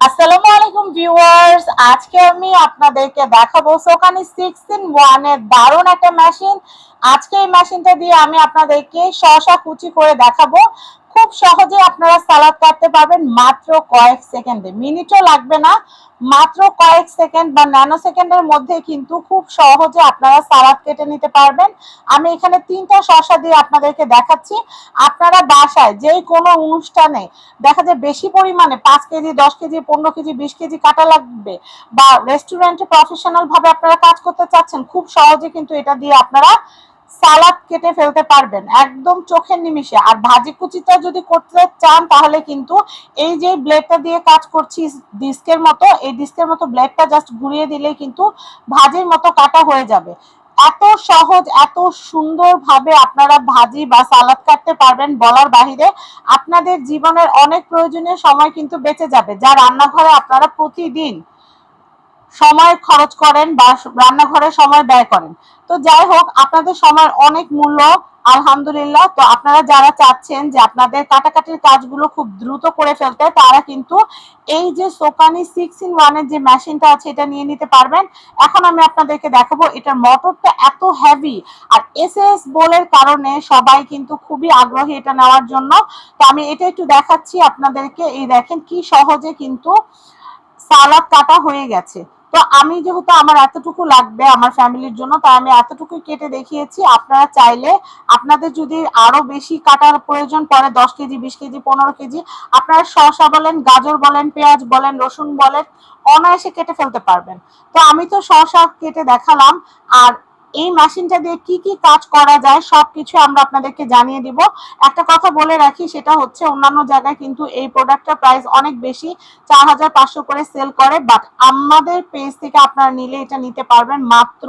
আসসালামু আলাইকুম ভিউয়ার্স, আজকে আমি আপনাদেরকে দেখাবো সোকানি সিক্স ইন ওয়ানের দারুণ একটা মেশিন আজকে এই মেশিনটা দিয়ে আমি আপনাদেরকে শশা কুচি করে দেখাবো। খুব সহজে আপনারা সালাদ কাটতে পারবেন মাত্র কয়েক সেকেন্ডে। মিনিটও লাগবে না, মাত্র কয়েক সেকেন্ড বা ন্যানো সেকেন্ডের মধ্যে কিন্তু খুব সহজে আপনারা সালাদ কেটে নিতে পারবেন। আমি এখানে তিনটা শসা দিয়ে আপনাদেরকে দেখাচ্ছি। আপনারা বাসায় যে কোনো অনুষ্ঠানে দেখা যায় বেশি পরিমাণে পাঁচ কেজি, দশ কেজি, পনেরো কেজি, বিশ কেজি কাটা লাগবে বা রেস্টুরেন্টে প্রফেশনাল ভাবে আপনারা কাজ করতে চাচ্ছেন, খুব সহজে কিন্তু এটা দিয়ে আপনারা সালাদ কেটে ফেলতে পারবেন, একদম চোখের নিমিষে। আর ভাজি কুচিটা যদি করতে চান, তাহলে কিন্তু এই যে ব্লেডটা দিয়ে কাজ করছি ডিস্কের মতো, এই ডিস্কের মতো ব্লেডটা জাস্ট ঘুরিয়ে দিলেই কিন্তু ভাজির মতো কাটা হয়ে যাবে। এত সহজ, এত সুন্দরভাবে আপনারা ভাজি বা সালাদ কাটতে পারবেন বলার বাহিরে আপনাদের জীবনের অনেক প্রয়োজনীয় সময় কিন্তু বেঁচে যাবে, যা রান্নাঘরে আপনারা প্রতিদিন সময় খরচ করেন বা রান্নাঘরে সময় ব্যয় করেন। তো যাই হোক, আপনাদের সময়ের অনেক মূল্য, আলহামদুলিল্লাহ। তো আপনারা যারা চাচ্ছেন যে আপনাদের কাটাকাটির কাজগুলো খুব দ্রুত করে ফেলতে, তারা কিন্তু এই যে সোকানি সিক্স ইন ওয়ানের যে মেশিনটা আছে, এটা নিয়ে নিতে পারবেন। এখন আমি আপনাদেরকে দেখাবো, এটার মোটরটা এত হেভি আর এস এস বোলের কারণে সবাই কিন্তু খুবই আগ্রহী এটা নেওয়ার জন্য। তো আমি এটা একটু দেখাচ্ছি আপনাদেরকে। এই দেখেন কি সহজে কিন্তু সালাদ কাটা হয়ে গেছে। তো আমি যেহেতু আমার এতটুকু লাগবে আমার ফ্যামিলির জন্য তাই আমি এতটুকু কেটে দেখিয়েছি। আপনারা চাইলে আপনাদের যদি আরও বেশি কাটার প্রয়োজন পড়ে, দশ কেজি, বিশ কেজি, পনেরো কেজি, আপনারা শসা বলেন, গাজর বলেন, পেঁয়াজ বলেন, রসুন বলেন, অনায়াসে কেটে ফেলতে পারবেন। তো আমি তো শসা কেটে দেখালাম, আর এই মেশিনটা দিয়ে কি কি কাজ করা যায় সবকিছু আমরা আপনাদেরকে জানিয়ে দিব। একটা কথা বলে রাখি, সেটা হচ্ছে অন্যান্য জায়গায় কিন্তু এই প্রোডাক্টটার প্রাইস অনেক বেশি, চার হাজার পাঁচশো করে সেল করে বাট আমাদের পেজ থেকে আপনারা নিলে এটা নিতে পারবেন মাত্র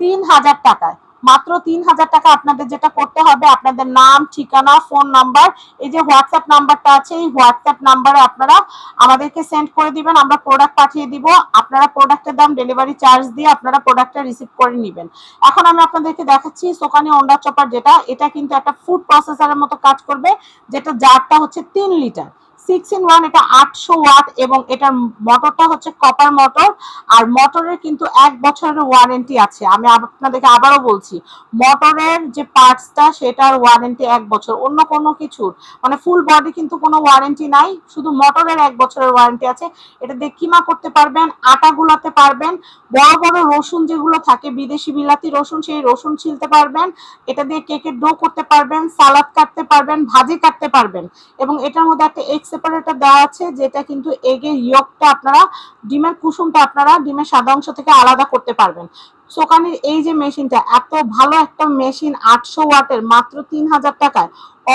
তিন হাজার টাকায়। মাত্র তিন হাজার টাকা আপনাদের যেটা করতে হবে, আপনাদের নাম, ঠিকানা ফোন নাম্বার এই যে হোয়াটসঅ্যাপ নাম্বারটা আছে, এই হোয়াটসঅ্যাপ নাম্বারে আপনারা আমাদেরকে সেন্ড করে দিবেন, আমরা প্রোডাক্ট পাঠিয়ে দিব। আপনারা প্রোডাক্টের দাম ডেলিভারি চার্জ দিয়ে আপনারা প্রোডাক্টটা রিসিভ করে নেবেন। এখন আমি আপনাদেরকে দেখাচ্ছি সোকানি অন্ডার চপার যেটা, এটা কিন্তু একটা ফুড প্রসেসরের মতো কাজ করবে, যেটা জারটা হচ্ছে তিন লিটার সিক্স ইন ওয়ান এটা আটশো ওয়াট এবং এটার মোটরটা হচ্ছে কপার মোটর আর মোটরের কিন্তু এক বছরের ওয়ারেন্টি আছে। আমি আপনাদেরকে আবারও বলছি মোটরের যে পার্টসটা সেটার ওয়ারেন্টি এক বছর, অন্য কোনো কিছুর। মানে ফুল বডি কিন্তু কোনো ওয়ারেন্টি নাই, শুধু মোটরের এক বছরের ওয়ারেন্টি আছে। এটা দিয়ে কিমা করতে পারবেন, আটা গুলাতে পারবেন, বড় বড় রসুন যেগুলো থাকে, বিদেশি বিলাতি রসুন, সেই রসুন ছিলতে পারবেন। এটা দিয়ে কেকের ডো করতে পারবেন, সালাদ কাটতে পারবেন, ভাজি কাটতে পারবেন। এবং এটার মধ্যে একটা এক্স সেপারেটর দেওয়া আছে, যেটা কিন্তু এগের ইয়কটা আপনারা, ডিমের কুসুমটা আপনারা ডিমের সাদা অংশ থেকে আলাদা করতে পারবেন। সোকানির এই যে মেশিনটা, এত ভালো একটা মেশিন আটশো ওয়াটের, মাত্র তিন হাজার টাকায়,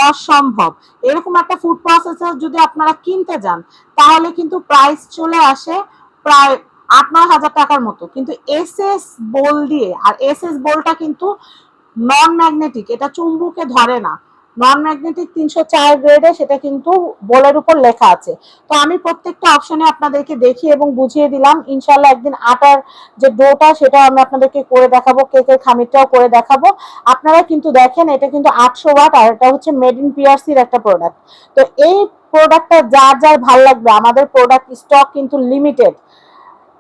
অসম্ভব। এরকম একটা ফুড প্রসেসর যদি আপনারা কিনতে যান, তাহলে কিন্তু প্রাইস চলে আসে প্রায় আট নয় হাজার টাকার মতো। কিন্তু এস এস বোল দিয়ে, আর এস এস বোলটা কিন্তু নন ম্যাগনেটিক এটা চুম্বুকে ধরে না। নন ম্যাগনেটিক তিনশো চার গ্রেডে সেটা কিন্তু বোলের উপর লেখা আছে। তো আমি প্রত্যেকটা অপশনে আপনাদেরকে দেখিয়ে এবং বুঝিয়ে দিলাম। ইনশাল্লাহ একদিন আটার যে ডোটা সেটা আমি আপনাদেরকে করে দেখাবো কেকের খামিরটাও করে দেখাবো। আপনারা কিন্তু দেখেন, এটা কিন্তু আটশো ওয়াট আর এটা হচ্ছে মেড ইন পিআরসির একটা প্রোডাক্ট তো এই প্রোডাক্টটা যার যার ভালো লাগবে, আমাদের প্রোডাক্ট স্টক কিন্তু লিমিটেড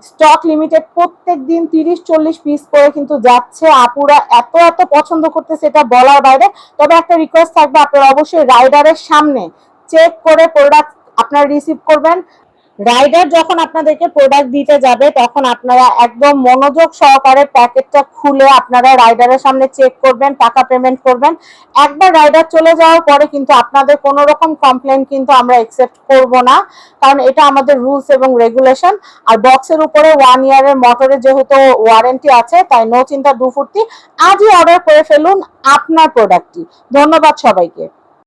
স্টক লিমিটেড প্রত্যেক দিন তিরিশ, চল্লিশ পিস করে কিন্তু যাচ্ছে। আপুরা এত এত পছন্দ করতেছে এটা বলার বাইরে। তবে একটা রিকোয়েস্ট থাকবে, আপনারা অবশ্যই রাইডারের সামনে চেক করে প্রোডাক্ট আপনারা রিসিভ করবেন। রাইডার যখন আপনাদেরকে প্রোডাক্ট দিতে যাবে, তখন আপনারা একদম মনোযোগ সহকারে প্যাকেটটা খুলে আপনারা রাইডারের সামনে চেক করবেন, টাকা পেমেন্ট করবেন। একবার রাইডার চলে যাওয়ার পরে কিন্তু আপনাদের কোনো রকম কমপ্লেন কিন্তু আমরা একসেপ্ট করব না, কারণ এটা আমাদের রুলস এবং রেগুলেশন আর বক্সের উপরে ওয়ান ইয়ারের মোটরের যেহেতু ওয়ারেন্টি আছে, তাই নো চিন্তা, দু ফুর্তি। আজই অর্ডার করে ফেলুন আপনার প্রোডাক্টটি ধন্যবাদ সবাইকে।